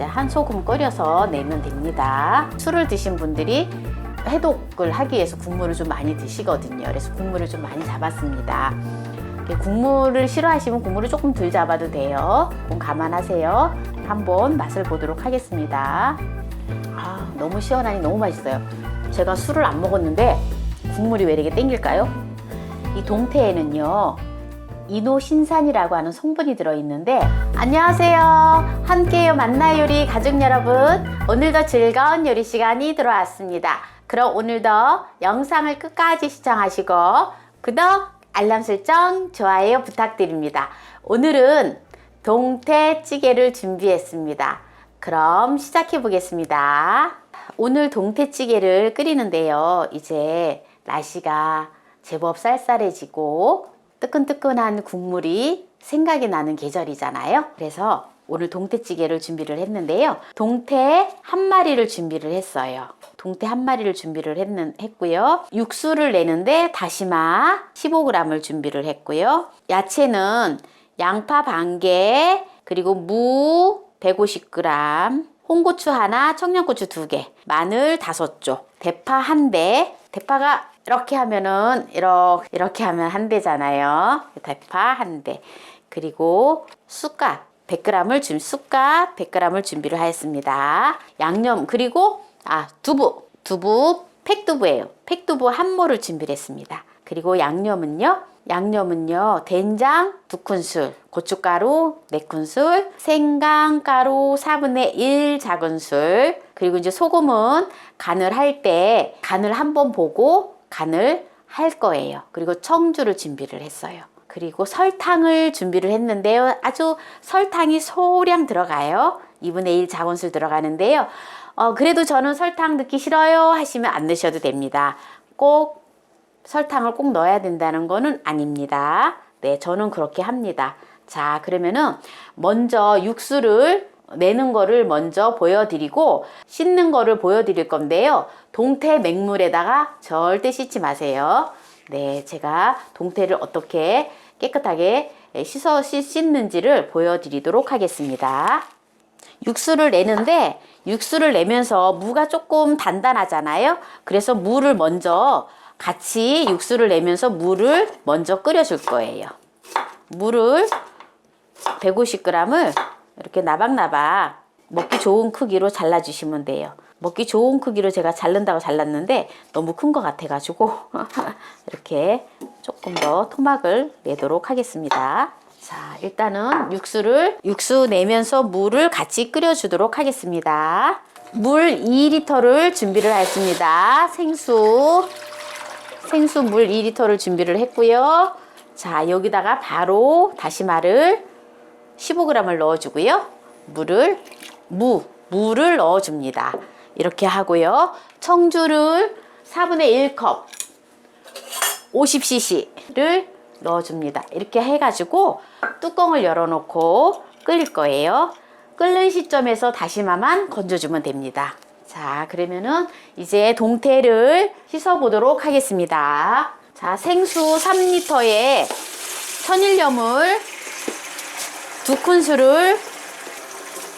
이제 한 소금 끓여서 내면 됩니다. 술을 드신 분들이 해독을 하기 위해서 국물을 좀 많이 드시거든요. 그래서 국물을 좀 많이 잡았습니다. 국물을 싫어하시면 국물을 조금 덜 잡아도 돼요. 그건 감안하세요. 한번 맛을 보도록 하겠습니다. 아, 너무 시원하니 너무 맛있어요. 제가 술을 안 먹었는데 국물이 왜 이렇게 땡길까요? 이 동태에는요. 이노신산이라고 하는 성분이 들어있는데 안녕하세요. 함께요 만나 요리 가족 여러분. 오늘도 즐거운 요리 시간이 들어왔습니다. 그럼 오늘도 영상을 끝까지 시청하시고 구독, 알람 설정, 좋아요 부탁드립니다. 오늘은 동태찌개를 준비했습니다. 그럼 시작해 보겠습니다. 오늘 동태찌개를 끓이는데요. 이제 날씨가 제법 쌀쌀해지고 뜨끈뜨끈한 국물이 생각이 나는 계절이잖아요. 그래서 오늘 동태찌개를 준비를 했는데요. 동태 한 마리를 준비를 했어요. 동태 한 마리를 준비를 했는, 했고요. 육수를 내는데 다시마 15g을 준비를 했고요. 야채는 양파 반 개, 그리고 무 150g, 홍고추 하나, 청양고추 두 개, 마늘 다섯 쪽, 대파 한 대. 대파가 이렇게 하면은 이렇게 이렇게 하면 한 대잖아요. 대파 한 대. 그리고 쑥갓 100g을 준 쑥갓 100g을 준비를 하였습니다. 양념 그리고 아 두부 두부 팩두부예요. 팩두부 한 모를 준비를 했습니다. 그리고 양념은요. 양념은요. 된장 두 큰술, 고춧가루 네 큰술, 생강가루 4분의 1 작은술, 그리고 이제 소금은 간을 할 때 간을 한번 보고 간을 할 거예요. 그리고 청주를 준비를 했어요. 그리고 설탕을 준비를 했는데요. 아주 설탕이 소량 들어가요. 2분의 1 작은술 들어가는데요. 어, 그래도 저는 설탕 넣기 싫어요 하시면 안 넣으셔도 됩니다. 꼭 설탕을 꼭 넣어야 된다는 거는 아닙니다. 네, 저는 그렇게 합니다. 자, 그러면은 먼저 육수를 내는 거를 먼저 보여드리고 씻는 거를 보여드릴 건데요. 동태 맹물에다가 절대 씻지 마세요. 네, 제가 동태를 어떻게 깨끗하게 씻어 씻- 씻는지를 보여드리도록 하겠습니다. 육수를 내는데 육수를 내면서 무가 조금 단단하잖아요. 그래서 무를 먼저 같이 육수를 내면서 물을 먼저 끓여줄 거예요. 물을 150g을 이렇게 나박나박 먹기 좋은 크기로 잘라주시면 돼요. 먹기 좋은 크기로 제가 자른다고 잘랐는데 너무 큰 것 같아가지고 이렇게 조금 더 토막을 내도록 하겠습니다. 자, 일단은 육수를 육수 내면서 물을 같이 끓여주도록 하겠습니다. 물 2리터를 준비를 했습니다. 생수 생수 물 2리터를 준비를 했고요. 자, 여기다가 바로 다시마를 15g을 넣어주고요. 물을 무 무를 넣어줍니다. 이렇게 하고요. 청주를 4분의 1컵 50cc를 넣어줍니다. 이렇게 해가지고 뚜껑을 열어놓고 끓일 거예요. 끓는 시점에서 다시마만 건져주면 됩니다. 자, 그러면은 이제 동태를 씻어보도록 하겠습니다. 자, 생수 3리터에 천일염을 두 큰술을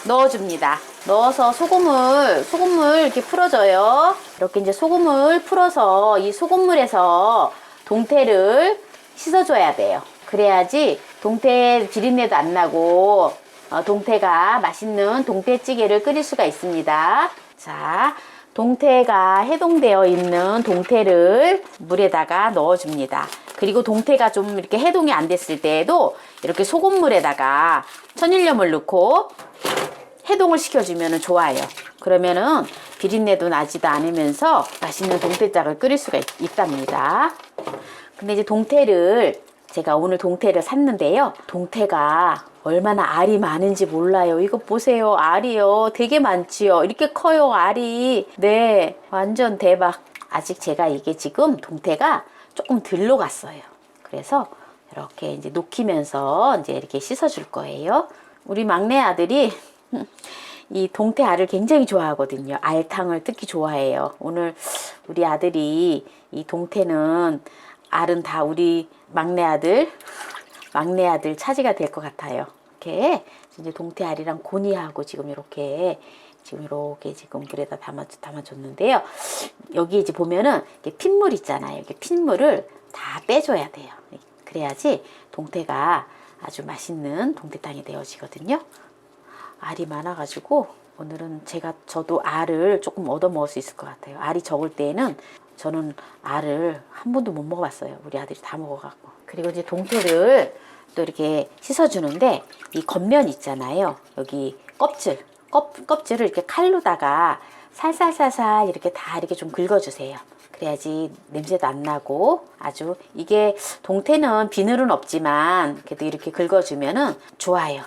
넣어줍니다. 넣어서 소금을 소금물 이렇게 풀어줘요. 이렇게 이제 소금을 풀어서 이 소금물에서 동태를 씻어줘야 돼요. 그래야지 동태 비린내도 안 나고 어, 동태가 맛있는 동태찌개를 끓일 수가 있습니다. 자, 동태가 해동되어 있는 동태를 물에다가 넣어줍니다. 그리고 동태가 좀 이렇게 해동이 안 됐을 때에도 이렇게 소금물에다가 천일염을 넣고 해동을 시켜주면 좋아요. 그러면은 비린내도 나지도 않으면서 맛있는 동태짝을 끓일 수가 있, 있답니다. 근데 이제 동태를 제가 오늘 동태를 샀는데요. 동태가 얼마나 알이 많은지 몰라요. 이거 보세요. 알이요. 되게 많지요. 이렇게 커요. 알이. 네. 완전 대박. 아직 제가 이게 지금 동태가 조금 덜 녹았어요. 그래서 이렇게 이제 녹이면서 이제 이렇게 씻어줄 거예요. 우리 막내 아들이 이 동태 알을 굉장히 좋아하거든요. 알탕을 특히 좋아해요. 오늘 우리 아들이 이 동태는 알은 다 우리 막내 아들, 막내 아들 차지가 될 것 같아요. 이렇게 이제 동태 알이랑 고니하고 지금 이렇게 지금 이렇게 지금 물에다 담아 담아줬는데요. 여기 이제 보면은 핏물 있잖아요. 이게 핏물을 다 빼줘야 돼요. 그래야지 동태가 아주 맛있는 동태탕이 되어지거든요. 알이 많아가지고 오늘은 제가 저도 알을 조금 얻어 먹을 수 있을 것 같아요. 알이 적을 때에는 저는 알을 한 번도 못 먹어봤어요. 우리 아들이 다 먹어갖고. 그리고 이제 동태를 또 이렇게 씻어주는데 이 겉면 있잖아요. 여기 껍질, 껍, 껍질을 이렇게 칼로다가 살살살살 이렇게 다 이렇게 좀 긁어주세요. 그래야지 냄새도 안 나고 아주 이게 동태는 비늘은 없지만 그래도 이렇게 긁어주면은 좋아요.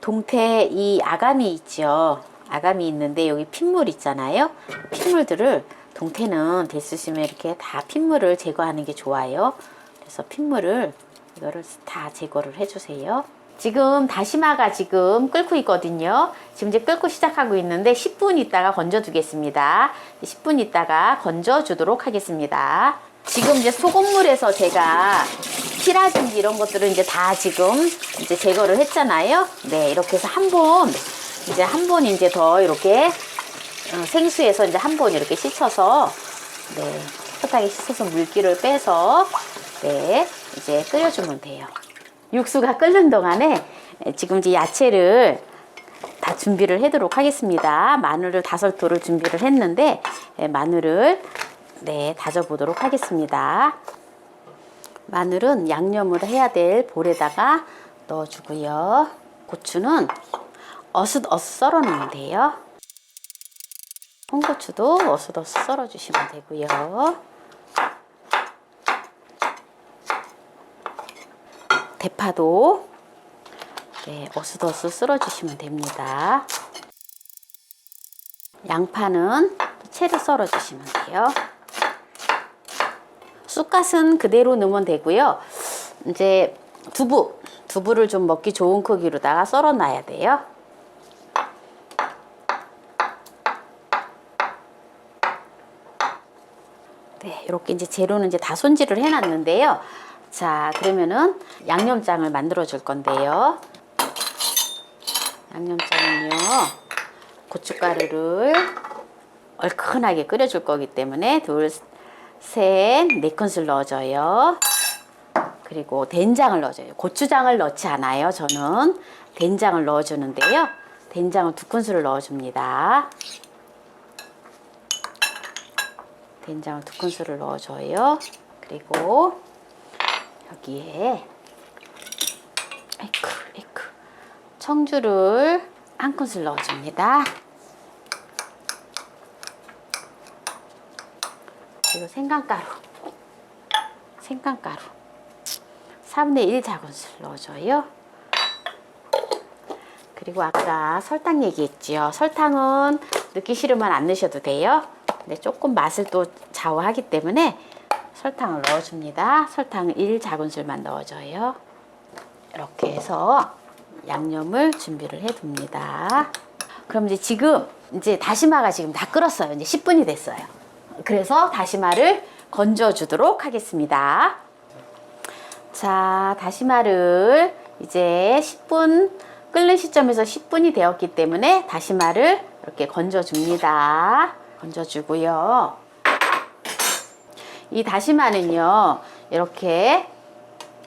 동태 이 아가미 있죠. 아가미 있는데 여기 핏물 있잖아요. 핏물들을 동태는 됐으시면 이렇게 다 핏물을 제거하는 게 좋아요. 그래서 핏물을 이거를 다 제거를 해주세요. 지금 다시마가 지금 끓고 있거든요. 지금 이제 끓고 시작하고 있는데 10분 있다가 건져두겠습니다. 10분 있다가 건져 주도록 하겠습니다. 지금 이제 소금물에서 제가 피라든지 이런 것들은 이제 다 지금 이제 제거를 했잖아요. 네, 이렇게 해서 한 번, 이제 한 번 이제 더 이렇게 어, 생수에서 이제 한 번 이렇게 씻어서, 네, 깨끗하게 씻어서 물기를 빼서, 네, 이제 끓여주면 돼요. 육수가 끓는 동안에 지금 이제 야채를 다 준비를 하도록 하겠습니다. 마늘을 다섯 토를 준비를 했는데 예, 마늘을 네 다져 보도록 하겠습니다. 마늘은 양념을 해야 될 볼에다가 넣어주고요. 고추는 어슷어슷 썰어 놓으면 돼요. 홍고추도 어슷어슷 썰어 주시면 되고요. 대파도 네, 어슷어슷 썰어주시면 됩니다. 양파는 채로 썰어주시면 돼요. 쑥갓은 그대로 넣으면 되고요. 이제 두부, 두부를 좀 먹기 좋은 크기로다가 썰어놔야 돼요. 네, 이렇게 이제 재료는 이제 다 손질을 해놨는데요. 자, 그러면은 양념장을 만들어 줄 건데요. 양념장은요, 고춧가루를 얼큰하게 끓여 줄 거기 때문에 둘, 셋, 네 큰술 넣어줘요. 그리고 된장을 넣어줘요. 고추장을 넣지 않아요. 저는 된장을 넣어 주는데요. 된장을 두 큰술을 넣어 줍니다. 된장을 두 큰술을 넣어줘요. 그리고 여기에 에이크 에이크 청주를 한 큰술 넣어줍니다. 그리고 생강가루 생강가루 3분의 1 작은술 넣어줘요. 그리고 아까 설탕 얘기했지요. 설탕은 넣기 싫으면 안 넣으셔도 돼요. 근데 조금 맛을 또 좌우하기 때문에 설탕을 넣어줍니다. 설탕 1 작은술만 넣어줘요. 이렇게 해서 양념을 준비를 해둡니다. 그럼 이제 지금 이제 다시마가 지금 다 끓었어요. 이제 10분이 됐어요. 그래서 다시마를 건져 주도록 하겠습니다. 자, 다시마를 이제 10분 끓는 시점에서 10분이 되었기 때문에 다시마를 이렇게 건져 줍니다. 건져 주고요. 이 다시마는요, 이렇게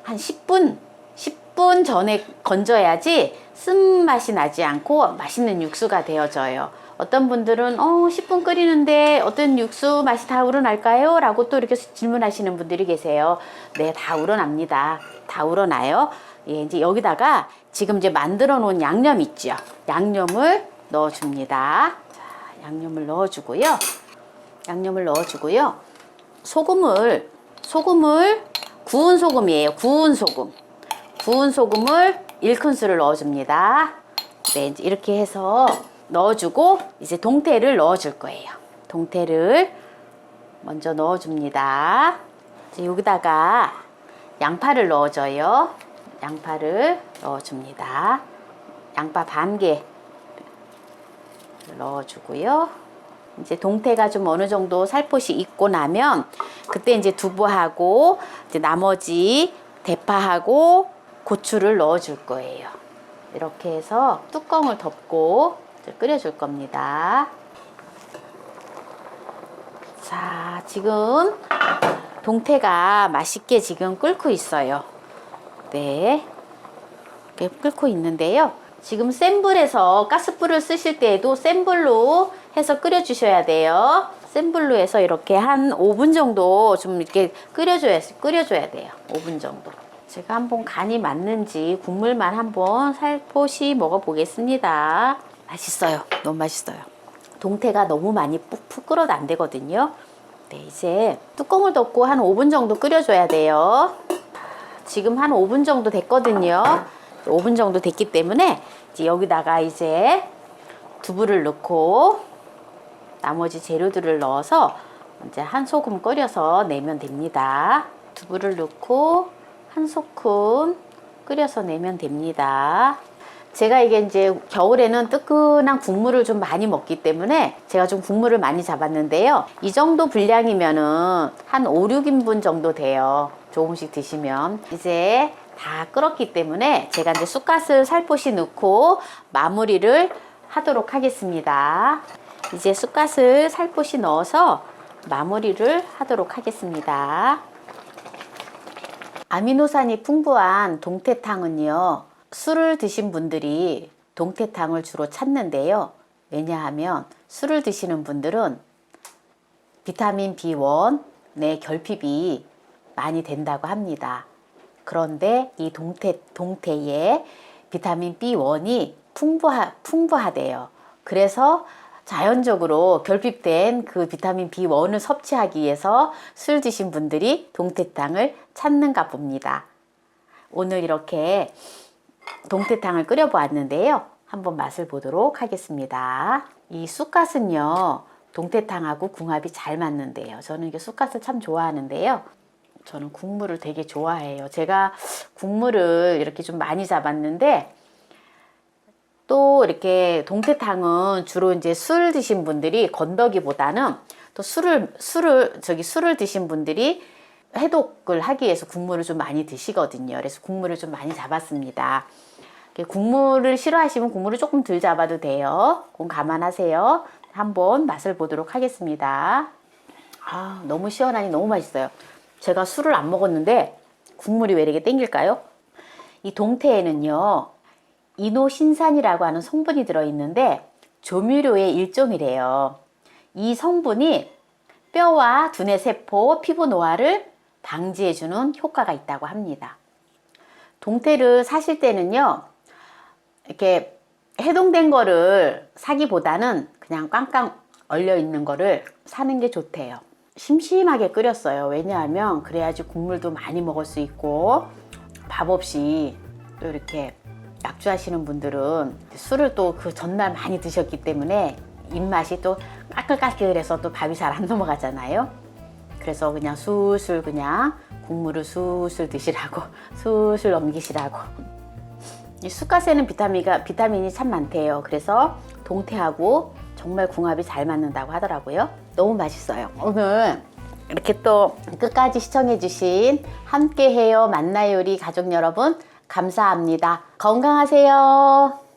한 10분, 10분 전에 건져야지 쓴맛이 나지 않고 맛있는 육수가 되어져요. 어떤 분들은 어 10분 끓이는데 어떤 육수 맛이 다 우러날까요? 라고 또 이렇게 질문하시는 분들이 계세요. 네, 다 우러납니다. 다 우러나요. 예, 이제 여기다가 지금 이제 만들어 놓은 양념 있죠. 양념을 넣어 줍니다. 자, 양념을 넣어 주고요. 양념을 넣어 주고요. 소금을 소금을 구운 소금이에요. 구운 소금. 구운 소금을 1큰술을 넣어 줍니다. 네, 이제 이렇게 해서 넣어주고 이제 동태를 넣어줄 거예요. 동태를 먼저 넣어줍니다. 이제 여기다가 양파를 넣어줘요. 양파를 넣어줍니다. 양파 반 개 넣어주고요. 이제 동태가 좀 어느 정도 살포시 익고 나면 그때 이제 두부하고 이제 나머지 대파하고 고추를 넣어 줄 거예요. 이렇게 해서 뚜껑을 덮고 이제 끓여 줄 겁니다. 자, 지금 동태가 맛있게 지금 끓고 있어요. 네. 이렇게 끓고 있는데요. 지금 센 불에서 가스불을 쓰실 때에도 센 불로 해서 끓여주셔야 돼요. 센 불로 해서 이렇게 한 5분 정도 좀 이렇게 끓여줘야, 끓여줘야 돼요. 5분 정도. 제가 한번 간이 맞는지 국물만 한번 살포시 먹어보겠습니다. 맛있어요. 너무 맛있어요. 동태가 너무 많이 푹푹 끓어도 안 되거든요. 네, 이제 뚜껑을 덮고 한 5분 정도 끓여줘야 돼요. 지금 한 5분 정도 됐거든요. 5분 정도 됐기 때문에 이제 여기다가 이제 두부를 넣고 나머지 재료들을 넣어서 이제 한 소금 끓여서 내면 됩니다. 두부를 넣고 한 소금 끓여서 내면 됩니다. 제가 이게 이제 겨울에는 뜨끈한 국물을 좀 많이 먹기 때문에 제가 좀 국물을 많이 잡았는데요. 이 정도 분량이면은 한 5, 6인분 정도 돼요. 조금씩 드시면. 이제 다 끓었기 때문에 제가 이제 쑥갓을 살포시 넣고 마무리를 하도록 하겠습니다. 이제 쑥갓을 살포시 넣어서 마무리를 하도록 하겠습니다. 아미노산이 풍부한 동태탕은요, 술을 드신 분들이 동태탕을 주로 찾는데요. 왜냐하면 술을 드시는 분들은 비타민 B1, 내 결핍이 많이 된다고 합니다. 그런데 이 동태, 동태에 비타민 B1이 풍부하, 풍부하대요. 그래서 자연적으로 결핍된 그 비타민 B1을 섭취하기 위해서 술 드신 분들이 동태탕을 찾는가 봅니다. 오늘 이렇게 동태탕을 끓여 보았는데요. 한번 맛을 보도록 하겠습니다. 이 쑥갓은요, 동태탕하고 궁합이 잘 맞는데요. 저는 이게 쑥갓을 참 좋아하는데요. 저는 국물을 되게 좋아해요. 제가 국물을 이렇게 좀 많이 잡았는데, 또 이렇게 동태탕은 주로 이제 술 드신 분들이 건더기보다는 또 술을, 술을, 저기 술을 드신 분들이 해독을 하기 위해서 국물을 좀 많이 드시거든요. 그래서 국물을 좀 많이 잡았습니다. 국물을 싫어하시면 국물을 조금 덜 잡아도 돼요. 그건 감안하세요. 한번 맛을 보도록 하겠습니다. 아, 너무 시원하니 너무 맛있어요. 제가 술을 안 먹었는데 국물이 왜 이렇게 땡길까요? 이 동태에는요, 이노신산이라고 하는 성분이 들어있는데 조미료의 일종이래요. 이 성분이 뼈와 두뇌 세포, 피부 노화를 방지해주는 효과가 있다고 합니다. 동태를 사실 때는요, 이렇게 해동된 거를 사기보다는 그냥 꽝꽝 얼려 있는 거를 사는 게 좋대요. 심심하게 끓였어요. 왜냐하면 그래야지 국물도 많이 먹을 수 있고 밥 없이 또 이렇게 약주하시는 분들은 술을 또 그 전날 많이 드셨기 때문에 입맛이 또 까끌까끌해서 또 밥이 잘 안 넘어가잖아요. 그래서 그냥 술술 그냥 국물을 술술 드시라고 술술 넘기시라고 이 쑥갓에는 비타민가 비타민이 참 많대요. 그래서 동태하고 정말 궁합이 잘 맞는다고 하더라고요. 너무 맛있어요. 오늘 이렇게 또 끝까지 시청해주신 함께해요 만나요리 가족 여러분 감사합니다. 건강하세요.